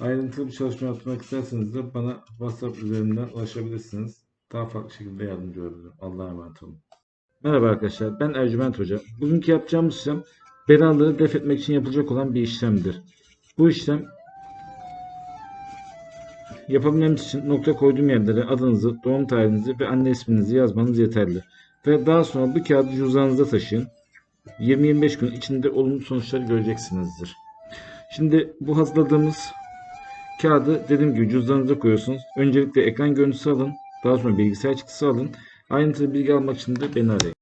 Ayrıntılı bir çalışma yapmak isterseniz de bana WhatsApp üzerinden ulaşabilirsiniz. Daha farklı şekilde yardımcı olabilirim. Allah'a emanet olun. Merhaba arkadaşlar, ben Ercüment Hoca. Bugünkü yapacağımız işlem belaları def etmek için yapılacak olan bir işlemdir. Bu işlem yapabilmemiz için nokta koyduğum yerlere adınızı, doğum tarihinizi ve anne isminizi yazmanız yeterli. Ve daha sonra bu kağıdı cüzdanınızda taşıyın. 20-25 gün içinde olumlu sonuçları göreceksinizdir. Şimdi bu hazırladığımız Kağıdı dediğim gibi cüzdanınıza koyuyorsunuz. Öncelikle ekran görüntüsü alın. Daha sonra bilgisayar çıktısı alın. Ayrıntılı bilgi almak için de beni arayın.